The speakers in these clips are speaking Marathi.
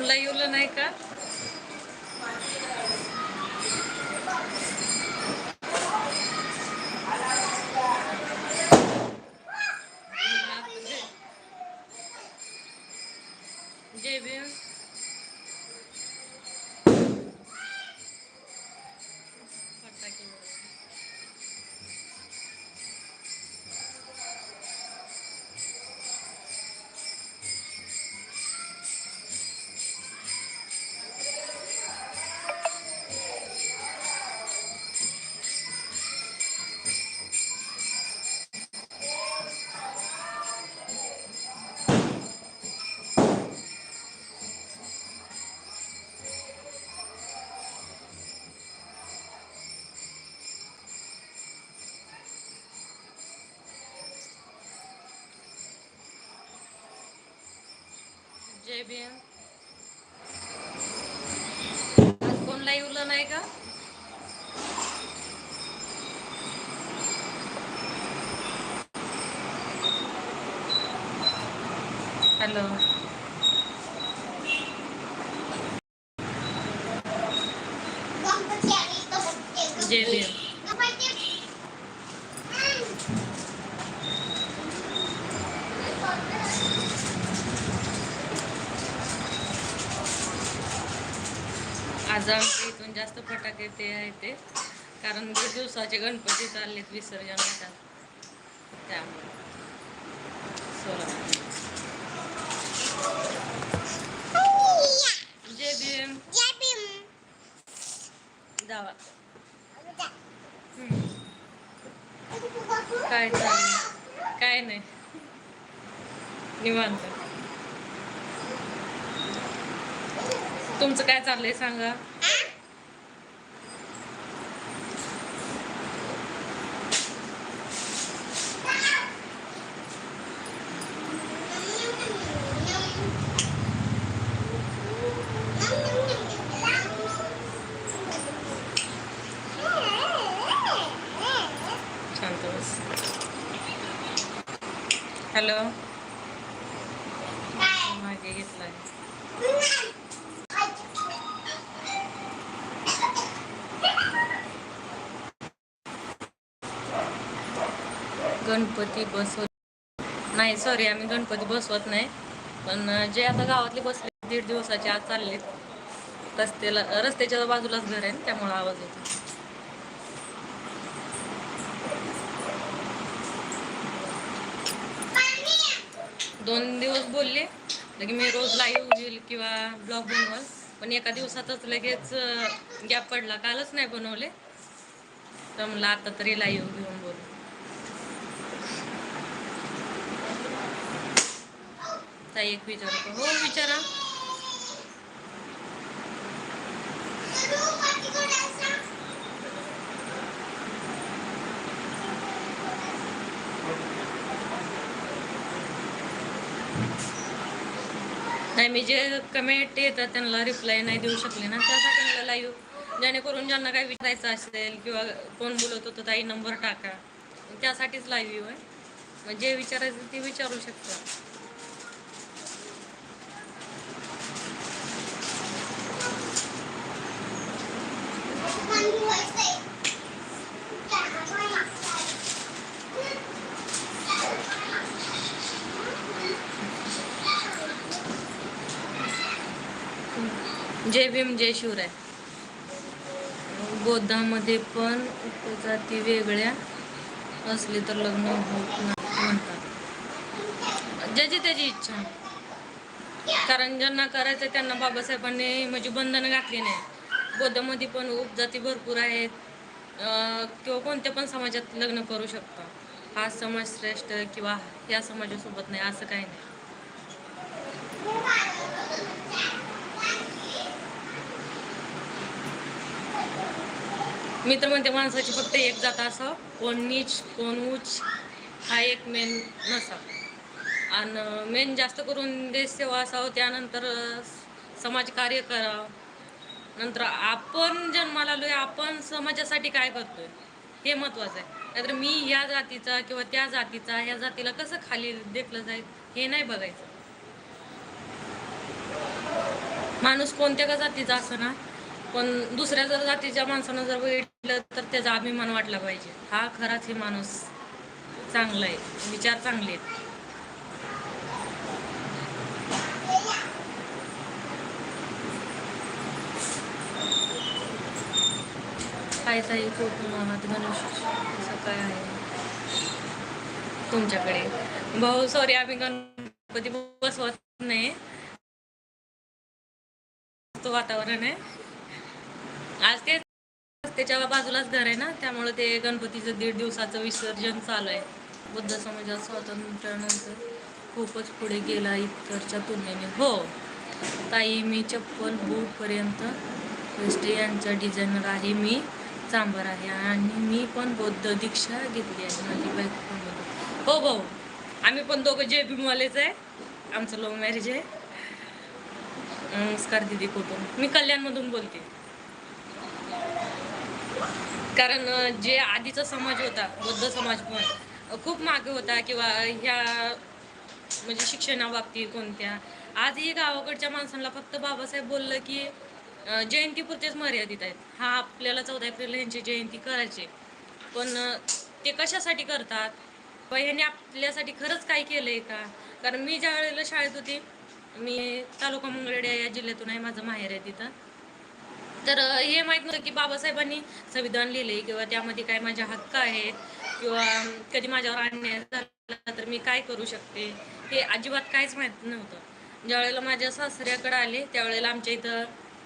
फोनला येऊलं नाही का? जय भीम कोणला येऊलं नाही का? हॅलो जय भीम आज आमच्या इथून जास्त फटाके ते आहे ते. कारण दिवसाचे गणपती चाललेत त्यामुळे. सोला. जय भीम. जावा. काय चाललंय? काय नाही. निवांत. तुमचं काय चाललंय सांगा शांत बस हॅलो मागे घेतलाय गणपती बसवत सॉरी आम्ही गणपती बसवत नाही. पण जे आता गावातले बसले दीड दिवसाचे आज चालले रस्त्याला रस्त्याच्या बाजूलाच घर आहे त्यामुळे आवाज येतो. दोन दिवस बोलले लगे मी रोज लाईव्ह घेईल किंवा ब्लॉग बनवल. पण एका दिवसातच लगेच गॅप पडला. कालच नाही बनवले. तर म्हणलं आता तरी लाईव्ह घेऊन बोल ताई एक विचार हो विचारा. नाही मी जे कमेंट येतात त्यांना रिप्लाय नाही देऊ शकले ना. त्यासाठी मला लाईव्ह जेणेकरून ज्यांना काही विचारायचं असेल किंवा कोण बोलत होतं ताई नंबर टाका. त्यासाठीच लाईव्ह आहे. मग जे विचारायचं ते विचारू शकता. जय भीम जय शिवराय. बौद्धामध्ये पण उपजाती वेगळ्या असली तर लग्न होत नाही म्हणतात. ज्याची त्याची इच्छा. कारण ज्यांना करायचं त्यांना बाबासाहेबांनी म्हणजे बंधन घातली नाही. बौद्धमध्ये पण उपजाती भरपूर आहेत. किंवा कोणत्या पण समाजात लग्न करू शकता. हा समाज श्रेष्ठ किंवा या समाजासोबत नाही असं काही नाही. मित्र म्हणते माणसाची फक्त एक जात असं कोण नीच कोण उच हा एक मेन नसा. आणि मेन जास्त करून देश सेवा असावं त्यानंतर समाजकार्य करावं नंतर आपण जन्माला आलोय आपण समाजासाठी काय करतोय? हे महत्वाचं आहे. नाहीतर मी या जातीचा किंवा त्या जातीचा ह्या जातीला कसं खाली देखलं जाईल हे नाही बघायचं. माणूस कोणत्या का जातीचा असं ना पण दुसऱ्या जर जातीच्या माणसानं जर बघितलं तर त्याचा अभिमान वाटला पाहिजे. हा खराच हे माणूस चांगला आहे. विचार चांगले आहेत. काय ताई फोटो आहात असं काय आहे तुमच्याकडे. भाऊ सॉरी आम्ही गणपती बसवत नाही. तो वातावरण आहे. आज ते त्याच्या बाजूलाच घर आहे ना त्यामुळे ते गणपतीचं दीड दिवसाचं विसर्जन चालू आहे. बुद्ध समाजात स्वातंत्र्यानंतर खूपच पुढे गेला इतरच्या तुलनेने. हो ताई मी चप्पल बूटपर्यंत वेस्टे यांचा डिझायनर आहे मी. चांबर आहे आणि मी पण बौद्ध दीक्षा घेतली आहे माझी बाईक पण हो भाऊ आम्ही पण दोघं जे बीमवालेच आहे. आमचं लव्ह मॅरेज आहे. नमस्कार दिदी कुठून? मी कल्याणमधून बोलते. कारण जे आधीचा समाज होता बौद्ध समाज पण खूप मागे होता किंवा ह्या म्हणजे शिक्षणाबाबतीत कोणत्या आजही गावाकडच्या माणसांना फक्त बाबासाहेब बोललं की जयंतीपुरतेच मर्यादित आहेत. हा आपल्याला चौदा एप्रिल यांची जयंती करायची पण ते कशासाठी करतात? व ह्यांनी आपल्यासाठी खरंच काय आहे का? कारण मी ज्या वेळेला शाळेत होती मी तालुका मंगळवेढा या जिल्ह्यातून आहे माझं माहेर आहे तिथं. तर हे माहीत नव्हतं की बाबासाहेबांनी संविधान लिहिले किंवा त्यामध्ये काय माझे हक्क आहेत किंवा कधी माझ्यावर अन्याय झाला तर मी काय करू शकते? हे अजिबात काहीच माहीत नव्हतं. ज्यावेळेला माझ्या सासऱ्याकडे आले त्यावेळेला आमच्या इथं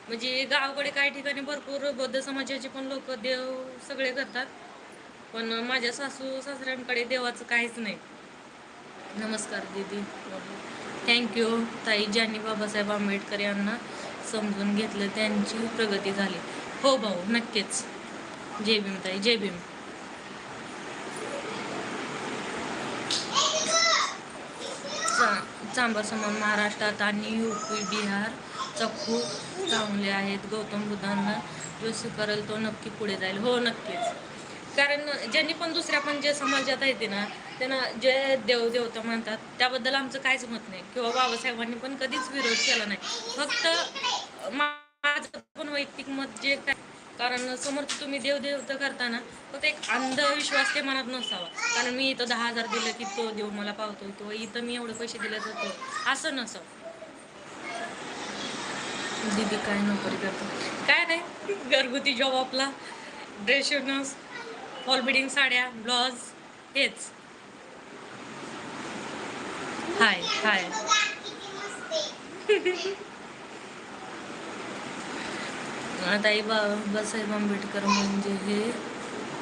म्हणजे गावाकडे काही ठिकाणी भरपूर बौद्ध समाजाचे पण लोक देव सगळे करतात. पण माझ्या सासू सासऱ्यांकडे देवाचं काहीच नाही. नमस्कार दीदी. थँक्यू ताई ज्यांनी बाबासाहेब आंबेडकर यांना समजून घेतलं त्यांची प्रगती झाली. हो भाऊ नक्कीच. जय भीम ताई जय भीम. चा- चांबर समान महाराष्ट्रात आणि यू पी बिहार खूप चांगले आहेत गौतम बुद्धांना. जो स्वीकारेल तो नक्की पुढे जाईल. हो नक्कीच. कारण ज्यांनी पण दुसऱ्या पण जे समाजात आहेत ना त्यांना जे देवदेवता म्हणतात त्याबद्दल आमचं काहीच मत नाही. किंवा बाबासाहेबांनी पण कधीच विरोध केला नाही. फक्त मा- माझं पण वैयक्तिक मत जे काय कारण समोर तुम्ही देवदेवता करताना फक्त एक अंधविश्वास ते मनात नसावा. कारण मी इथं दहा हजार दिलं की तो देव मला पावतो किंवा इथं मी एवढे पैसे दिले तर तो असं नसावं. दीदी काय नोकरी करतो? काय नाही घरगुती जॉब आपला. ड्रेस शिवणं फॉल बिडिंग साड्या ब्लाउज हेच. Hi hi. ताई बाबासाहेब आंबेडकर म्हणजे हे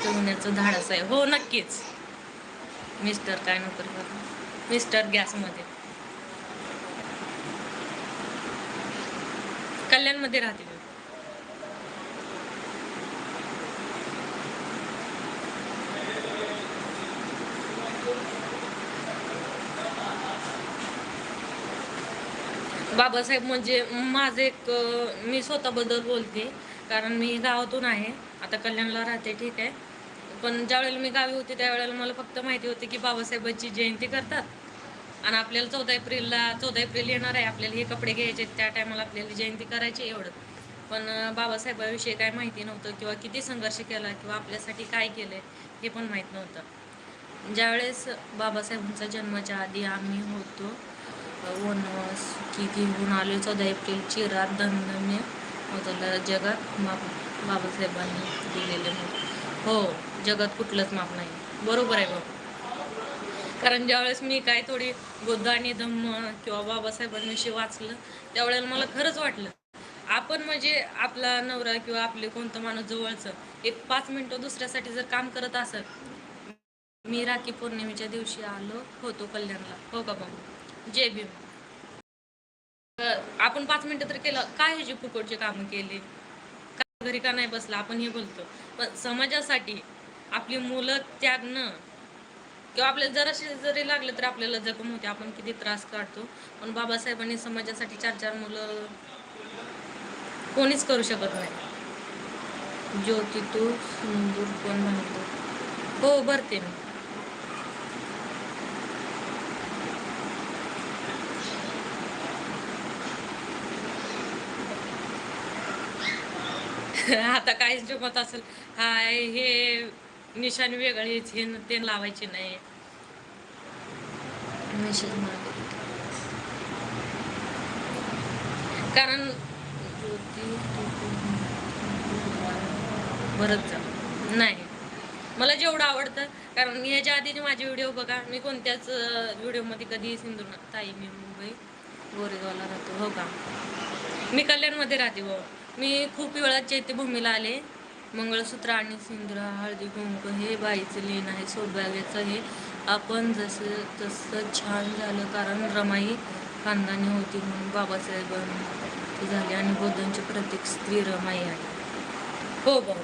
जगण्याचं धाडस आहे. हो नक्कीच. मिस्टर काय नोकरी करतो मिस्टर गॅसमध्ये. कल्याणमध्ये राहते बाबासाहेब म्हणजे माझं एक मी स्वतःबद्दल बोलते कारण मी गावातून आहे. आता कल्याणला राहते ठीक आहे. पण ज्यावेळेला मी गावी होते त्यावेळेला मला फक्त माहिती होती की बाबासाहेबांची जयंती करतात. आणि आपल्याला चौदा एप्रिलला चौदा एप्रिल येणार आहे. आपल्याला हे कपडे घ्यायचे त्या टायमाला आपल्याला जयंती करायची एवढं. पण बाबासाहेबाविषयी बाबासाहेबांविषयी काय माहिती नव्हतं किंवा किती संघर्ष केला किंवा आपल्यासाठी काय केलं हे पण माहीत नव्हतं. ज्यावेळेस बाबासाहेबांचा जन्माच्या आधी आम्ही होतो वनवास किती होऊन आले. चौदा एप्रिलची रात धनधन्य होतं जगात माप बाबासाहेबांनी दिलेले हो जगात कुठलंच माप नाही. बरोबर आहे बाबा. कारण ज्यावेळेस मी काय थोडी बुद्ध आणि धम्म किंवा बाबासाहेबांविषयी वाचलं त्यावेळेला मला खरंच वाटलं आपण म्हणजे आपला नवरा किंवा आपले कोणतं माणूस जवळचं एक पाच मिनिटं दुसऱ्यासाठी जर काम करत असेल मी राखी पौर्णिमेच्या दिवशी आलो होतो कल्याणला. हो का बाबा? जय भीम. आपण पाच मिनटं तर केलं काय ह्याची फुकटचे कामं केले? का घरी का नाही बसला? आपण हे बोलतो. पण समाजासाठी आपली मुलं त्यागणं किंवा आपल्याला जराशी जरी लागलं तर आपल्याला जखम होते आपण किती त्रास काढतो पण बाबासाहेबांनी समाजासाठी चार चार मुलं कोणीच करू शकत नाही. ज्योती तू सिंदूर कोण भरतो हो भरते मी. आता काय जमत असेल. हाय हे निशाण वेगळीच हे ते लावायचे नाही. कारण बरंच झालं. नाही. मला जेवढं आवडतं कारण याच्या आधीचे माझे व्हिडिओ बघा. मी कोणत्याच व्हिडिओमध्ये कधी सिंधू ताई मी मुंबई गोरेगावला राहतो हो का? मी कल्याणमध्ये राहते भाऊ मी खूप वेळा चैत्यभूमीला आले. मंगळसूत्र आणि सिंदूर हळदी कुंकू हे बाईचं लेण आहे. सौभाग्याचं हे आपण जसं तसं छान झालं कारण रमाई खानदानी होती म्हणून बाबासाहेबांनी झाले आणि बौद्धांचे प्रतीक स्त्री रमाई आहे. हो भाऊ.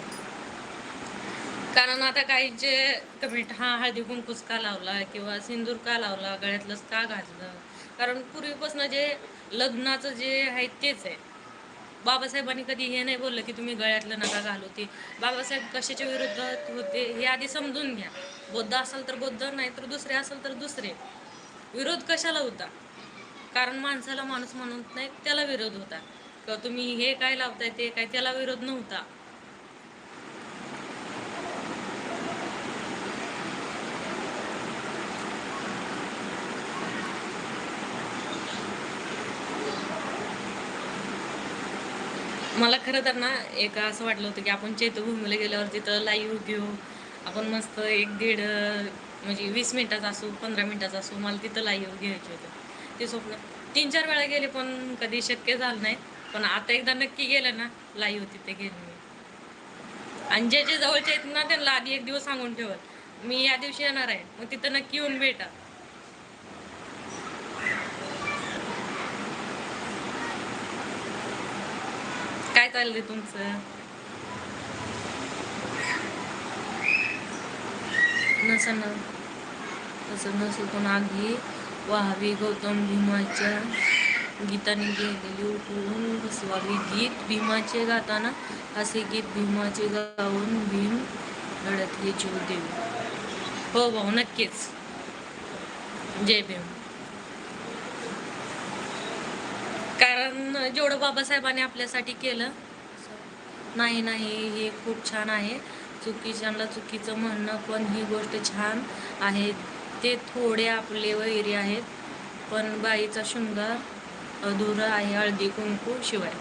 कारण आता काहींचे कमेंट हा हळदी कुंकूच का लावला किंवा सिंदूर का लावला गळ्यातलंच का घातलं? कारण पूर्वीपासून जे लग्नाचं जे आहे तेच आहे. बाबासाहेबांनी कधी हे नाही बोललं की तुम्ही गळ्यातलं नका घालू ते. बाबासाहेब कशाच्या विरुद्ध होते हे आधी समजून घ्या. बौद्ध असाल तर बौद्ध नाही तर दुसरे असाल तर दुसरे. विरोध कशाला होता? कारण माणसाला माणूस म्हणत नाही त्याला विरोध होता. किंवा तुम्ही हे काय लावताय ते काय त्याला विरोध नव्हता. मला खरं तर ना एक असं वाटलं होतं की आपण चैत्यभूमीला गेल्यावर तिथं लाईव्ह घेऊ. आपण मस्त एक दीड म्हणजे वीस मिनिटाचा असो पंधरा मिनिटाचा असो मला तिथं लाईव्ह घ्यायचे होते. ते स्वप्न. तीन चार वेळा गेले पण कधी शक्य झालं नाही. पण आता एकदा नक्की गेलं ना लाईव्ह तिथे गेले मी. आणि जे जे जवळचे आहेत ना त्यांना आधी एक दिवस सांगून ठेवत मी या दिवशी येणार आहे. मग तिथं नक्की येऊन भेटा. काय चाललंय तुमचं? नसन तसं नसेल पण आगी व्हावी गौतम भीमाच्या गीताने गेलेली उठवून बसवावी. गीत भीमाचे गाताना असे गीत भीमाचे गाऊन भीम लढतले जीव देवी हो भाऊ नक्कीच. जय भीम. कारण जेवढं बाबासाहेबांनी आपल्यासाठी केलं नाही नाही हे खूप छान आहे. चुकीच्यांना चुकीचं म्हणणं पण ही गोष्ट छान आहे. ते थोडे आपले वैरी आहेत पण बाईचा शृंगार अधुरा आहे हळदी कुंकू शिवाय.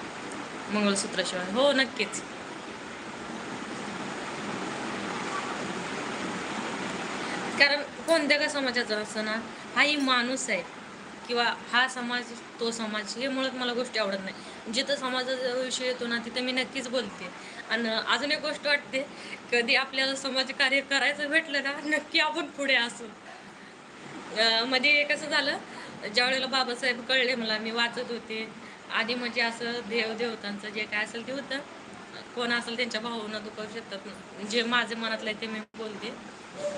मंगळसूत्राशिवाय हो नक्कीच. कारण कोणत्या का समाजाचा असं ना हाही माणूस आहे. किंवा हा समाज तो समाज हे मुळात मला गोष्टी आवडत नाही. जिथं समाजाचा विषय येतो ना तिथं मी नक्कीच बोलते. आणि अजून एक गोष्ट वाटते कधी आपल्याला समाज कार्य करायचं भेटलं ना नक्की आपण पुढे असू. मध्ये कसं झालं ज्यावेळेला बाबासाहेब कळले मला मी वाचत होते. आधी म्हणजे असं देव देवतांचं जे काय असेल ते होतं. कोण असेल त्यांच्या भावना दुखवू शकतात. जे माझे मनातलं आहे ते मी बोलते.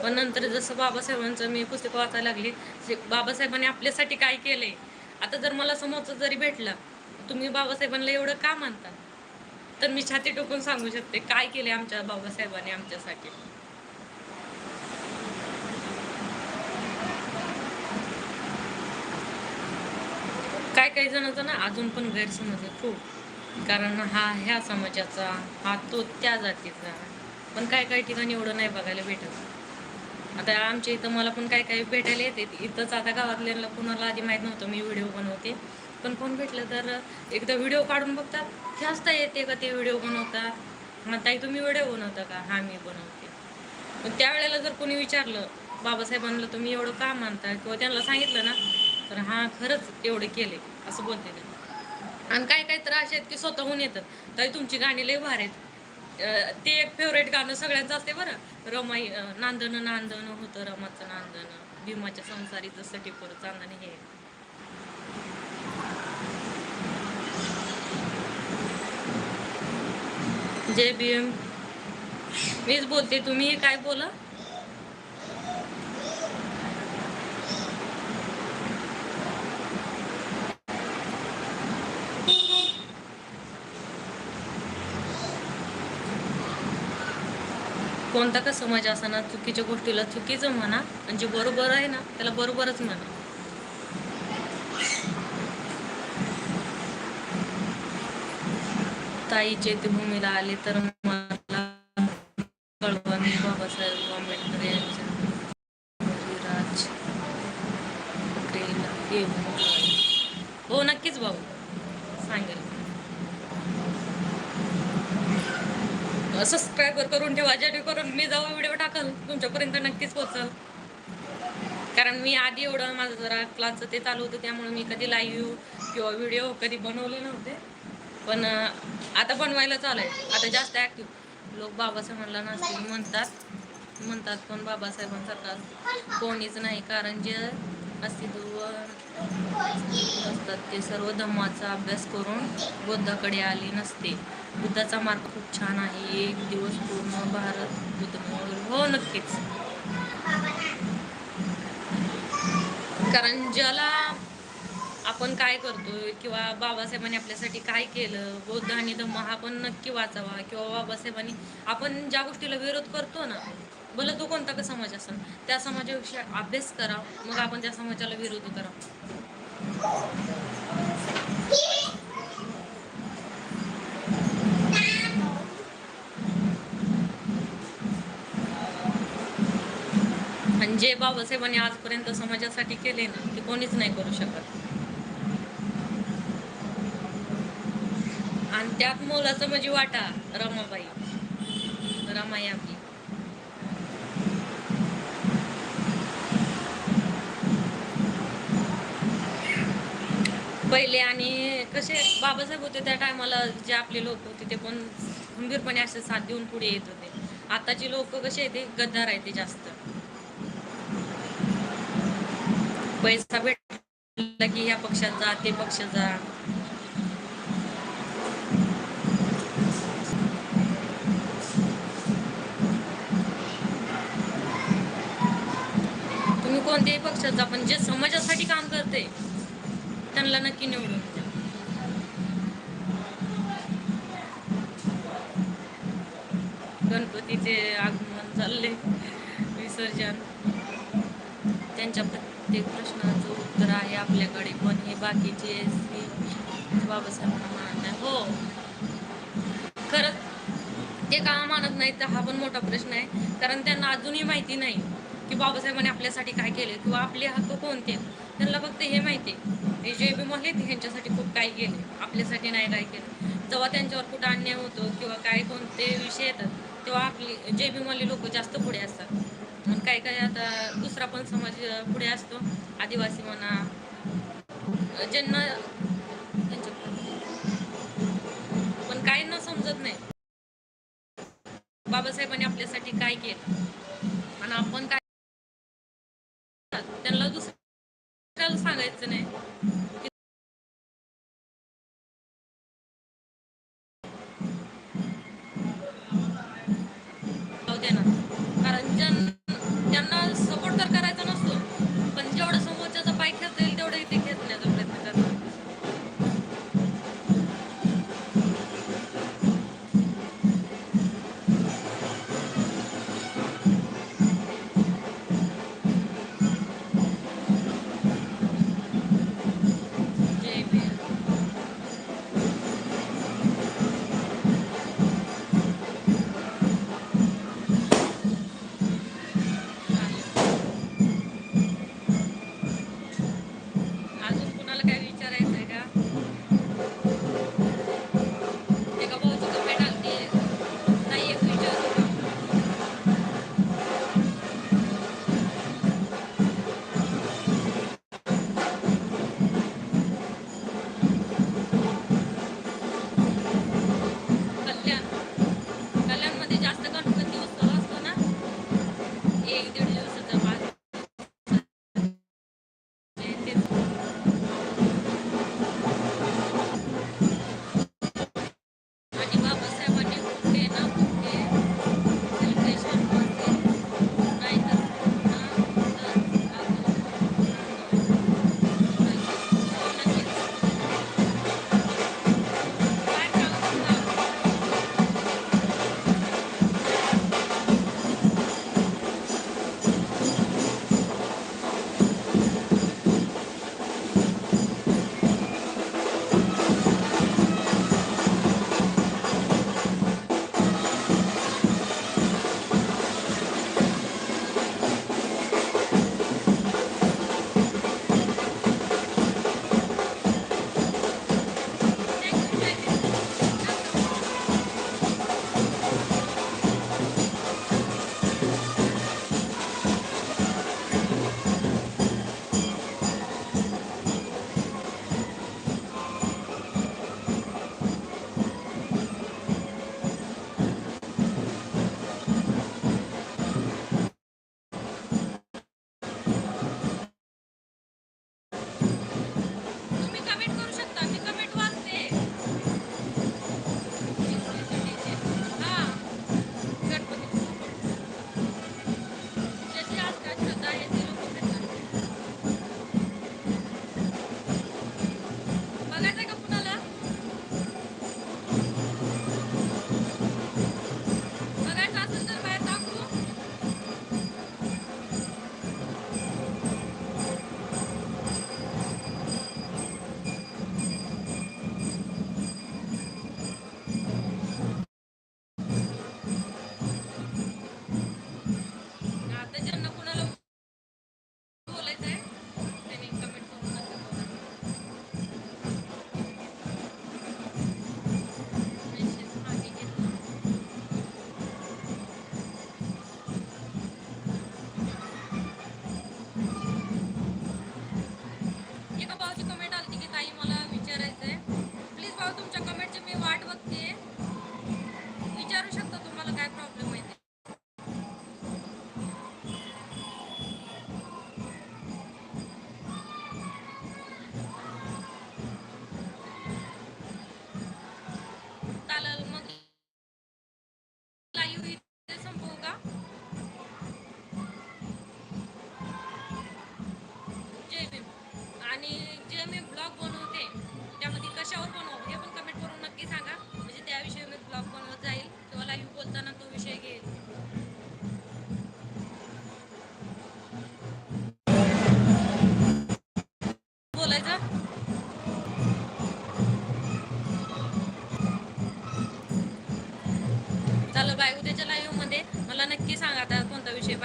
पण नंतर जसं बाबासाहेबांचं मी पुस्तक वाचायला लागली बाबासाहेबांनी आपल्यासाठी काय केलंय आता जर मला समोरचं जरी भेटलं तुम्ही बाबासाहेबांना एवढं का मानता? तर मी छाती टोकून सांगू शकते काय केले आमच्या बाबासाहेबांनी आमच्यासाठी? काय काही जणांचा ना अजून पण गैरसमज आहे खूप. कारण हा ह्या समाजाचा हा तो त्या जातीचा. पण काय काही ठिकाणी एवढं नाही बघायला भेटत. आता आमच्या इथं मला पण काय काय भेटायला येते. इथंच आता गावातल्या कुणाला आधी माहीत नव्हतं मी व्हिडिओ बनवते. पण कोण भेटलं तर एकदा व्हिडिओ काढून बघतात. जास्त येते का ते व्हिडिओ बनवतात मग ताई तुम्ही व्हिडिओ बनवता का? हा मी बनवते. पण त्यावेळेला जर कोणी विचारलं बाबासाहेबांना तुम्ही एवढं का मानता किंवा त्यांना सांगितलं ना तर हा खरंच एवढे केले असं बोलते ते. आणि काय काय तर असे आहेत की स्वतःहून येतात. ताई तुमची गाणी लय भार आहेत. ते एक फेवरेट गाणं सगळ्यांचं असते बरं. रमाई नांदन नांदन होतं रमाचं नांदन भीमाच्या संसारी जसं सटीपर चांदण हे. जय भीम. मीच बोलते तुम्ही काय बोला? कोणता का समाज ना चुकीच्या गोष्टीला चुकीचं म्हणा आणि जे बरोबर आहे ना त्याला बरोबरच म्हणा. ताई चैत्यभूमीला आले तर मला कळवा मी बाबासाहेब आंबेडकर यांच्या राज ठाकरेला येऊन हो नक्कीच भाऊ सांगेल सबस्क्राईब करून ठेवा जेणेकरून मी जेव्हा व्हिडिओ टाकल तुमच्यापर्यंत नक्कीच पोहोचल कारण मी आधी एवढं माझं जरा क्लासचं ते चालू होतं त्यामुळे मी कधी लाईव्ह किंवा व्हिडिओ कधी बनवले नव्हते. पण आता बनवायला चालू आहे. आता जास्त ॲक्टिव्ह लोक बाबासाहेबांना नसतील म्हणतात. म्हणतात पण बाबासाहेबांसारखा कोणीच नाही कारण जे अस्तित्व असतात ते सर्व धम्माचा अभ्यास करून बुद्धाकडे आली नसते. बुद्धाचा मार्ग खूप छान आहे. एक दिवस पूर्ण भारत बुद्धमय हो नक्कीच. कारण ज्याला आपण काय करतोय किंवा बाबासाहेबांनी आपल्यासाठी काय केलं बौद्ध आणि धम्म हा पण नक्की वाचावा किंवा बाबासाहेबांनी आपण ज्या गोष्टीला विरोध करतो ना भलं तो कोणता का समाज असेल त्या समाजाविषयी अभ्यास करा मग आपण त्या समाजाला विरोध करा. जे बाबासाहेबांनी आजपर्यंत समाजासाठी केले ना ते कोणीच नाही करू शकत. आणि त्यात मोलाचं म्हणजे वाटा रमाबाई. रमाई आपली पहिले आणि कसे बाबासाहेब होते त्या टायमाला जे आपले लोक होते ते पण खंबीरपणे असे साथ देऊन पुढे येत होते. आताचे लोक कसे आहेत ते गद्दार आहेत ते जास्त. पैसा भेटला की ह्या पक्षात जा ते पक्षात जा तुम्ही कोणत्याही पक्षात जा पण जे समाजासाठी काम करते त्यांना नक्की निवडून द्या. गणपतीचे आगमन चालले विसर्जन त्यांच्या प्रत्येक प्रश्नाचं उत्तर आहे आपल्याकडे पण हे बाकीचे म्हणजे बाबासाहेबांना मानत नाही. हो. खरंच ते का मानत नाही तर हा पण मोठा प्रश्न आहे. कारण त्यांना अजूनही माहिती नाही की बाबासाहेबांनी आपल्यासाठी काय केले किंवा आपले हक्क कोणते त्यांना फक्त हे माहिती आहे. हे जे बी मले ह्यांच्यासाठी खूप काही केले आपल्यासाठी नाही काय केलं. जेव्हा त्यांच्यावर कुठं अन्याय होतो किंवा काय कोणते विषय येतात तेव्हा आपली जे बी मले लोक जास्त पुढे असतात. आणि काही काही आता दुसरा पण समाज पुढे असतो. आदिवासी म्हणा ज्यांना पण काही ना समजत नाही. बाबासाहेबांनी आपल्यासाठी काय केलं? आणि आपण काय त्यांना दुसऱ्याला सांगायचं नाही.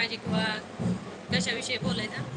पाहिजे किंवा कशाविषयी बोलायचं?